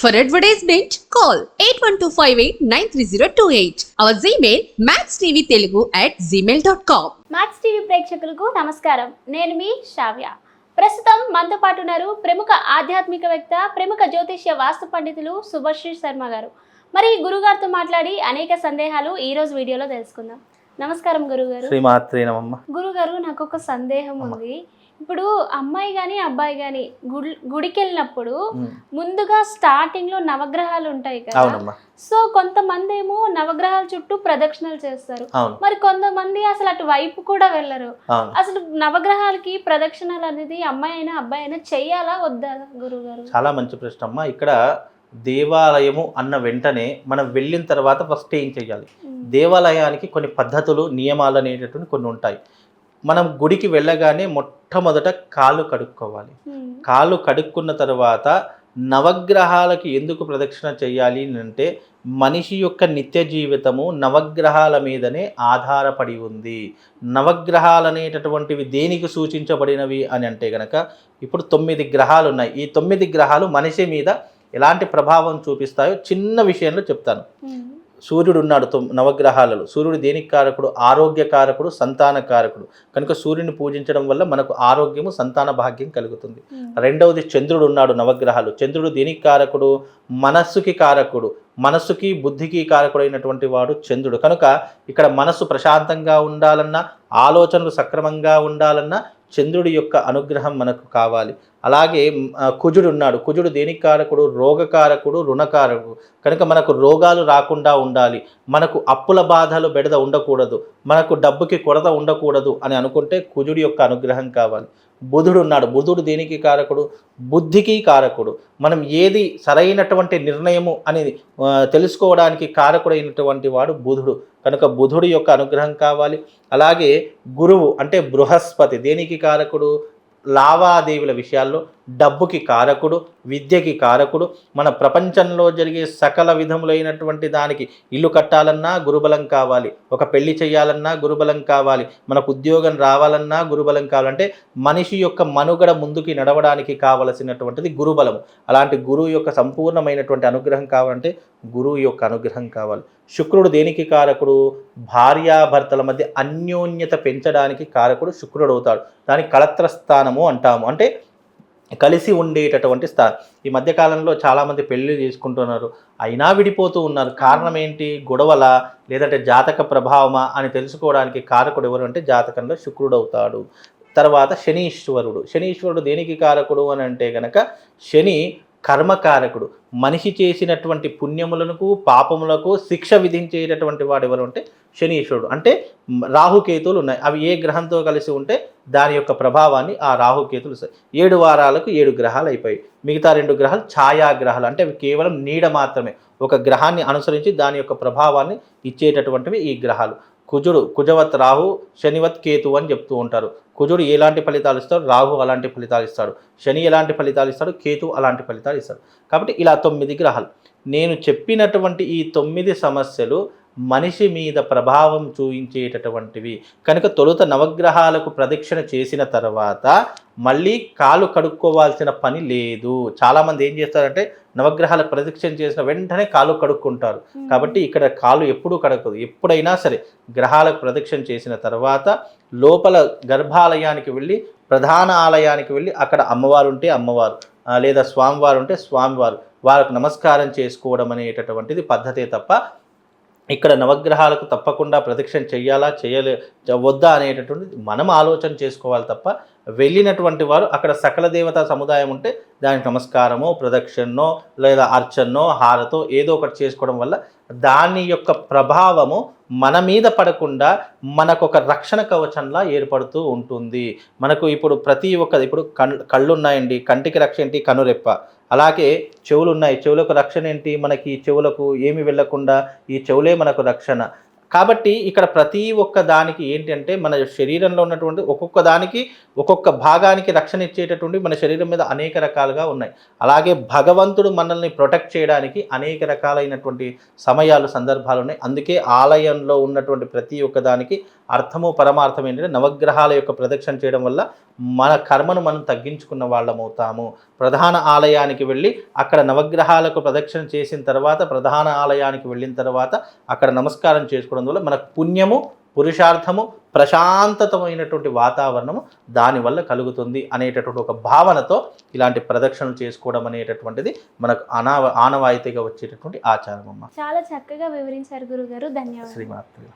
For advertisement, call 8125893028. Our Gmail, maxtvtelugu at gmail.com. Max TV ప్రేక్షకులకు నమస్కారం. నేను మీ శ్రావ్య. ప్రస్తుతం మనతో పాటు ఉన్నారు ప్రముఖ ఆధ్యాత్మికవేత్త ప్రముఖ జ్యోతిష్య వాస్తు పండితులు సుభశ్రీ శర్మ గారు. మరి గురుగారితో మాట్లాడి అనేక సందేహాలు ఈ రోజు వీడియోలో తెలుసుకుందాం. నమస్కారం గురుగారు శ్రీమాత్రే నమమ్మ గురుగారు నాకు ఒక సందేహం ఉంది. ఇప్పుడు అమ్మాయి కానీ అబ్బాయి కానీ గుడి గుడికి వెళ్ళినప్పుడు ముందుగా స్టార్టింగ్లో నవగ్రహాలు ఉంటాయి కదా. సో కొంతమంది ఏమో నవగ్రహాల చుట్టూ ప్రదక్షిణలు చేస్తారు. మరి కొంతమంది అసలు అటు వైపు కూడా వెళ్ళరు. అసలు నవగ్రహాలకి ప్రదక్షిణలు అనేది అమ్మాయి అయినా అబ్బాయి అయినా చెయ్యాలా వద్దా గురువు గారు చాలా మంచి ప్రశ్న అమ్మా. ఇక్కడ దేవాలయము అన్న వెంటనే మనం వెళ్ళిన తర్వాత ఫస్ట్ ఏం చేయాలి? దేవాలయానికి కొన్ని పద్ధతులు నియమాలు అనేటటువంటి కొన్ని ఉంటాయి. మనం గుడికి వెళ్ళగానే మొట్టమొదట కాళ్ళు కడుక్కోవాలి. కాళ్ళు కడుక్కున్న తర్వాత నవగ్రహాలకి ఎందుకు ప్రదక్షిణ చేయాలి అంటే మనిషి యొక్క నిత్య జీవితము నవగ్రహాల మీదనే ఆధారపడి ఉంది. నవగ్రహాలు అనేటటువంటివి దేనికి సూచించబడినవి అని అంటే గనక ఇప్పుడు తొమ్మిది గ్రహాలు ఉన్నాయి ఈ తొమ్మిది గ్రహాలు మనిషి మీద ఎలాంటి ప్రభావం చూపిస్తాయో చిన్న విషయంలో చెప్తాను. సూర్యుడు ఉన్నాడు తొమ్ నవగ్రహాలలో. సూర్యుడు దేనికి కారకుడు? ఆరోగ్య కారకుడు సంతాన కారకుడు. కనుక సూర్యుని పూజించడం వల్ల మనకు ఆరోగ్యము సంతాన భాగ్యం కలుగుతుంది. రెండవది చంద్రుడు ఉన్నాడు నవగ్రహాలు. చంద్రుడు దేనికి కారకుడు? మనస్సుకి కారకుడు. మనస్సుకి బుద్ధికి కారకుడైనటువంటి వాడు చంద్రుడు. కనుక ఇక్కడ మనస్సు ప్రశాంతంగా ఉండాలన్నా ఆలోచనలు సక్రమంగా ఉండాలన్నా చంద్రుడి యొక్క అనుగ్రహం మనకు కావాలి. అలాగే కుజుడు ఉన్నాడు. కుజుడు దేనికి కారకుడు రోగకారకుడు రుణకారకుడు. కనుక మనకు రోగాలు రాకుండా ఉండాలి. మనకు అప్పుల బాధలు బెడద ఉండకూడదు. మనకు డబ్బుకి కొరత ఉండకూడదు అని అనుకుంటే కుజుడి యొక్క అనుగ్రహం కావాలి. బుధుడు ఉన్నాడు. బుధుడు దేనికి కారకుడు? బుద్ధికి కారకుడు. మనం ఏది సరైనటువంటి నిర్ణయము అని తెలుసుకోవడానికి కారకుడైనటువంటి వాడు బుధుడు. కనుక బుధుడి యొక్క అనుగ్రహం కావాలి. అలాగే గురువు అంటే బృహస్పతి దేనికి కారకుడు? లావాదేవీల విషయాల్లో డబ్బుకి కారకుడు విద్యకి కారకుడు మన ప్రపంచంలో జరిగే సకల విధములైనటువంటి దానికి ఇల్లు కట్టాలన్నా గురుబలం కావాలి. ఒక పెళ్ళి చేయాలన్నా గురుబలం కావాలి. మనకు ఉద్యోగం రావాలన్నా గురుబలం కావాలంటే మనిషి యొక్క మనుగడ ముందుకి నడవడానికి కావలసినటువంటిది గురుబలం అలాంటి గురువు యొక్క సంపూర్ణమైనటువంటి అనుగ్రహం కావాలంటే గురువు యొక్క అనుగ్రహం కావాలి. శుక్రుడు దేనికి కారకుడు? భార్యాభర్తల మధ్య అన్యోన్యత పెంచడానికి కారకుడు శుక్రుడు అవుతాడు దానికి కళత్ర స్థానము అంటాము. అంటే కలిసి ఉండేటటువంటి స్థానం. ఈ మధ్యకాలంలో చాలామంది పెళ్ళి చేసుకుంటున్నారు. అయినా విడిపోతూ ఉన్నారు. కారణం ఏంటి గొడవల లేదంటే జాతక ప్రభావమా అని తెలుసుకోవడానికి కారకుడు ఎవరు అంటే జాతకంలో శుక్రుడు అవుతాడు తర్వాత శనీశ్వరుడు. శనీశ్వరుడు దేనికి కారకుడు అని అంటే గనక శని కర్మకారకుడు మనిషి చేసినటువంటి పుణ్యములకు పాపములకు శిక్ష విధించేటటువంటి వాడు ఎవరు అంటే శనీశ్వరుడు. అంటే రాహుకేతువులు ఉన్నాయి. అవి ఏ గ్రహంతో కలిసి ఉంటే దాని యొక్క ప్రభావాన్ని ఆ రాహుకేతులు ఇస్తాయి. ఏడు వారాలకు ఏడు గ్రహాలు అయిపోయాయి. మిగతా రెండు గ్రహాలు ఛాయాగ్రహాలు. అంటే అవి కేవలం నీడ మాత్రమే. ఒక గ్రహాన్ని అనుసరించి దాని యొక్క ప్రభావాన్ని ఇచ్చేటటువంటివి ఈ గ్రహాలు. కుజుడు కుజవత్ రాహు శనివత్ కేతు అని చెప్తూ ఉంటారు. కుజుడు ఎలాంటి ఫలితాలు ఇస్తాడు? రాహు అలాంటి ఫలితాలు ఇస్తాడు. శని ఎలాంటి ఫలితాలు ఇస్తాడు? కేతు అలాంటి ఫలితాలు ఇస్తాడు. కాబట్టి ఇలా తొమ్మిది గ్రహాలు. నేను చెప్పినటువంటి ఈ తొమ్మిది సమస్యలు మనిషి మీద ప్రభావం చూపించేటటువంటివి. కనుక తొలుత నవగ్రహాలకు ప్రదక్షిణ చేసిన తర్వాత మళ్ళీ కాలు కడుక్కోవాల్సిన పని లేదు. చాలామంది ఏం చేస్తారంటే నవగ్రహాలకు ప్రదక్షిణ చేసిన వెంటనే కాలు కడుక్కుంటారు. కాబట్టి ఇక్కడ కాలు ఎప్పుడూ కడగదు ఎప్పుడైనా సరే గ్రహాలకు ప్రదక్షిణ చేసిన తర్వాత లోపల గర్భాలయానికి వెళ్ళి ప్రధాన ఆలయానికి వెళ్ళి అక్కడ అమ్మవారు ఉంటే అమ్మవారు లేదా స్వామివారు ఉంటే స్వామివారు వారికి నమస్కారం చేసుకోవడం అనేటటువంటిది పద్ధతే తప్ప ఇక్కడ నవగ్రహాలకు తప్పకుండా ప్రదక్షిణ చెయ్యాలా చేయలే వద్దా అనేటటువంటి మనం ఆలోచన చేసుకోవాలి తప్ప వెళ్ళినటువంటి వారు అక్కడ సకల దేవతా సముదాయం ఉంటే దానికి నమస్కారమో ప్రదక్షిణనో లేదా అర్చనో హారతో ఏదో ఒకటి చేసుకోవడం వల్ల దాని యొక్క ప్రభావము మన మీద పడకుండా మనకు ఒక రక్షణ కవచంలా ఏర్పడుతూ ఉంటుంది. మనకు ఇప్పుడు ప్రతి ఒక్క ఇప్పుడు కళ్ళు కళ్ళు ఉన్నాయండి కంటికి రక్ష ఏంటి? కనురెప్ప. అలాగే చెవులు ఉన్నాయి చెవులకు రక్షణ ఏంటి? మనకి ఈ చెవులకు ఏమి వెళ్ళకుండా ఈ చెవులే మనకు రక్షణ. కాబట్టి ఇక్కడ ప్రతి ఒక్క దానికి ఏంటంటే మన శరీరంలో ఉన్నటువంటి ఒక్కొక్క దానికి ఒక్కొక్క భాగానికి రక్షణ ఇచ్చేటటువంటి మన శరీరం మీద అనేక రకాలుగా ఉన్నాయి. అలాగే భగవంతుడు మనల్ని ప్రొటెక్ట్ చేయడానికి అనేక రకాలైనటువంటి సమయాలు సందర్భాలు ఉన్నాయి. అందుకే ఆలయంలో ఉన్నటువంటి ప్రతి ఒక్క దానికి అర్థము పరమార్థం ఏంటంటే నవగ్రహాల యొక్క ప్రదక్షిణ చేయడం వల్ల మన కర్మను మనం తగ్గించుకున్న వాళ్ళం అవుతాము. ప్రధాన ఆలయానికి వెళ్ళి అక్కడ నవగ్రహాలకు ప్రదక్షిణ చేసిన తర్వాత ప్రధాన ఆలయానికి వెళ్ళిన తర్వాత అక్కడ నమస్కారం చేసుకోవడం వల్ల మనకు పుణ్యము పురుషార్థము ప్రశాంతతమైనటువంటి వాతావరణము దానివల్ల కలుగుతుంది అనేటటువంటి ఒక భావనతో ఇలాంటి ప్రదక్షిణలు చేసుకోవడం అనేటటువంటిది మనకు అనా ఆనవాయితీగా వచ్చేటటువంటి ఆచారం అమ్మ. చాలా చక్కగా వివరించారు గురుగారు. ధన్యవాదాలు. శ్రీమాత్రి.